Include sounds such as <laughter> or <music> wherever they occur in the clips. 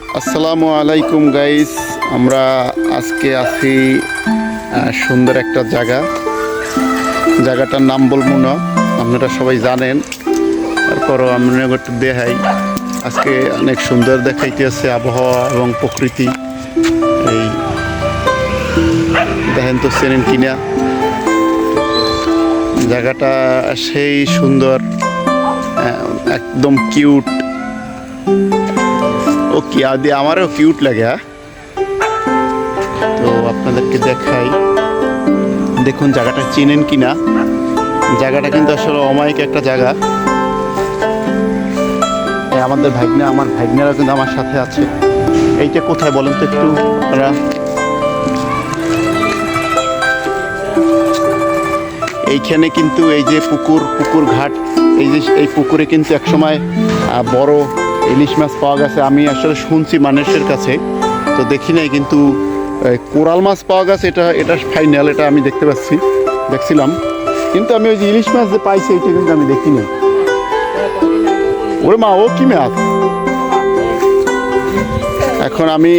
আসসালামু আলাইকুম গাইস আমরা আজকে আছি সুন্দর একটা জায়গা। জায়গাটার নাম বলব না, আপনারা সবাই জানেন। তারপরও আমরা একটু দেখাই আজকে অনেক সুন্দর দেখাইতেছে আবহাওয়া এবং প্রকৃতি। এই, দেখেন তো চেনেন কিনা? জায়গাটা সেই সুন্দর একদম কিউট ও কি আদি আমারও কিউট লাগে হ্যাঁ? তো আপনাদেরকে দেখাই। দেখুন, জায়গাটা চিনেন কি না জায়গাটা কিন্তু আসলে অমায়িক একটা জায়গা। আমাদের ভাগ্নে, আমার ভাগ্নেরা কিন্তু আমার সাথে আছে। এইটা কোথায় বলেন তো একটু? এইখানে কিন্তু এই যে পুকুর পুকুর ঘাট, এই যে এই পুকুরে কিন্তু একসময় বড় ইলিশ মাছ পাওয়া গেছে। আমি আসলে শুনছি মানুষের কাছে, তো দেখি নাই কিন্তু কোরাল মাছ পাওয়া গেছে, এটা এটা ফাইনাল এটা আমি দেখতে পাচ্ছি, দেখছিলাম। কিন্তু আমি ওই যে ইলিশ মাছ যে পাইছি, এটা কিন্তু আমি দেখি নাই। ওরে মা, ও কি মাছ? এখন আমি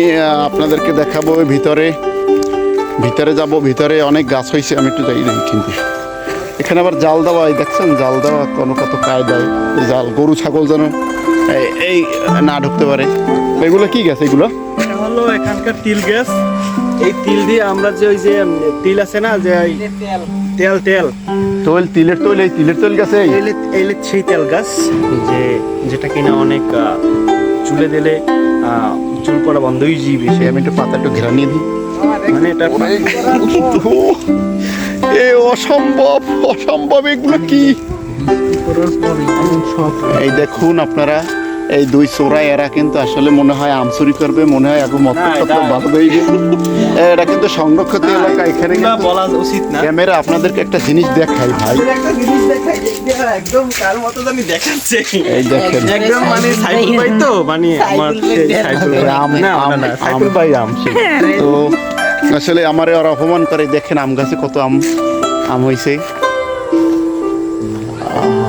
আপনাদেরকে দেখাবো ভিতরে ভিতরে যাব, ভিতরে অনেক গাছ হয়েছে আমি একটু যাই নাই কিন্তু। এখানে আবার জাল দেওয়া দেখছেন? জাল দেওয়া কোনো কত কায়দায়, জাল, গরু, ছাগল যেন এই- এই না ঢুকতে পারে। এগুলো কি গাছ এগুলো? হলো এখানকার তিল গ্যাস এই তিল দিয়ে আমরা যে ওই যে তিল আছে না যে ওই তেল। তেল তৈল। তিলের তৈল এই তিলের তৈল গাছে এই? সেই তেল গাছ যে যেটা কিনা অনেক চুলে দিলে চুল পড়া বন্ধ হয়ে যাবে সে আমি একটু পাতা একটু ঘেরা নিয়ে দিই। মানে এটা এ অসম্ভব অসম্ভব এগুলো কি? এই দেখুন আপনারা এই দুই চোরা এরা কিন্তু আসলে মনে হয় আম চুরি করবে মনে হয় এখন মত না, এটা- হয়ে গেছে এরা কিন্তু সংরক্ষিত এলাকা এখানে বলা উচিত না। ক্যামেরা আপনাদেরকে একটা জিনিস দেখাই ভাই। একটা একদম কার মতো জানি দেখাচ্ছে। এই দেখেন। একদম মানে ভাই তো মানে আমার সেই আম না না, না ভাই আম তো আসলে আমারে ওরা অপমান করে দেখেন আম গাছে কত আম আম হয়েছে আহা।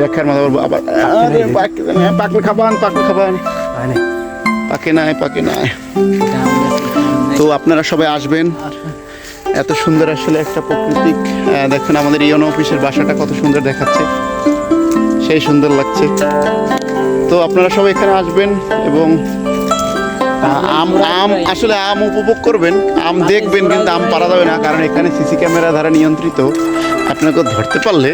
দেখার মাথা আবার- আবার আরে পাক- পাকলে খাবান পাকলে খাবান। পাকে নাই। পাকে নাই তো আপনারা সবাই আসবেন। এত সুন্দর আসলে একটা প্রাকৃতিক দেখুন আমাদের ইয়নো অফিসের বাসাটা কত সুন্দর দেখাচ্ছে। সেই সুন্দর লাগছে। তো আপনারা সবাই এখানে আসবেন এবং আম আম আসলে আম উপভোগ করবেন আম দেখবেন কিন্তু আম পারা যাবে না কারণ এখানে সিসি ক্যামেরা দ্বারা নিয়ন্ত্রিত। আপনাকে ধরতে পারলে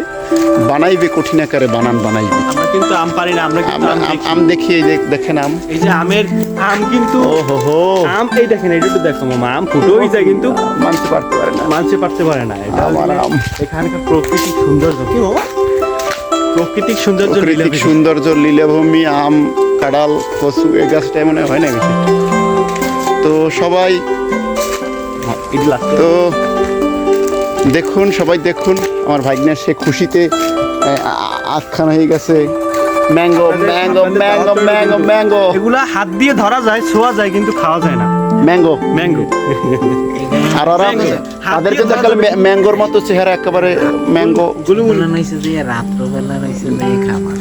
বানাইবে কঠিন আকারে বানান বানাইবে। আমরা কিন্তু আম পারি না আমরা কিন্তু আম দেখি। এই দেখেন আম। এই যে আমের আম কিন্তু ও হো হো আম এই দেখেন এটা একটু দেখো মামা আম ফুটো যায় কিন্তু মানতে পারতে পারে না। মানতে পারতে পারে না এটা আমার আম। এখানকার প্রাকৃতিক সৌন্দর্য। কি বাবা প্রাকৃতিক সৌন্দর্য। সৌন্দর্য লীলাভূমি আম কাঁড়াল কচু, এই গাছটা মনে হয় না বেশি তো সবাই। তো দেখুন, সবাই দেখুন, আমার ভাগ্নের সে খুশিতে আখ্যান হয়ে গেছে mango mango mango mango mango এগুলা হাত দিয়ে ধরা যায় ছোঁয়া যায় কিন্তু খাওয়া যায় না। ম্যাঙ্গো ম্যাঙ্গো আর ওরা আদের তাদের দেখাল কিন্তু একেবারে ম্যাঙ্গোর মতো চেহারা একেবারে ম্যাঙ্গো গুলু মনে হয়েছে যে রাত্রবেলা রয়েছে না খাবার।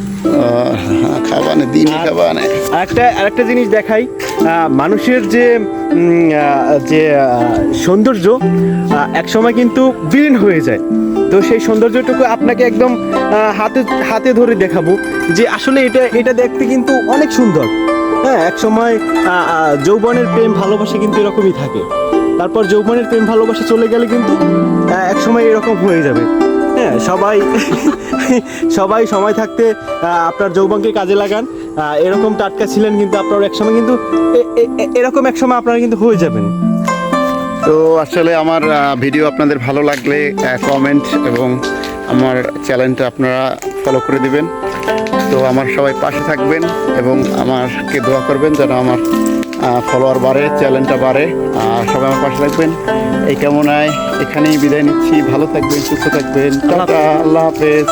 খাবানে দিন খাবানে। আরেকটা আরেকটা জিনিস দেখাই। মানুষের যে যে সৌন্দর্য একসময় কিন্তু বিলীন হয়ে যায়। তো সেই সৌন্দর্যটুকু আপনাকে একদম হাতে হাতে ধরে দেখাবো যে আসলে এটা এটা দেখতে কিন্তু অনেক সুন্দর। হ্যাঁ এক সময় যৌবনের প্রেম ভালোবাসা কিন্তু এরকমই থাকে। তারপর যৌবনের প্রেম ভালোবাসা চলে গেলে কিন্তু আহ, এক সময় এরকম হয়ে যাবে। হ্যাঁ সবাই <laughs> সবাই সময় থাকতে আপনার যৌবনকে কাজে লাগান। এরকম টাটকা ছিলেন কিন্তু আপনার একসময় কিন্তু এরকম এক সময় আপনারা কিন্তু হয়ে যাবেন। তো আসলে আমার ভিডিও আপনাদের ভালো লাগলে কমেন্ট এবং আমার চ্যানেলটা আপনারা ফলো করে দিবেন। তো আমার সবাই পাশে থাকবেন এবং আমারকে দোয়া করবেন যেন আমার ফলোয়ার বাড়ে চ্যানেলটা বাড়ে। আর সবাই আমার পাশে থাকবেন। এই কামনায় এখানেই বিদায় নিচ্ছি। ভালো থাকবেন সুস্থ থাকবেন। টাটা আল্লাহ হাফেজ।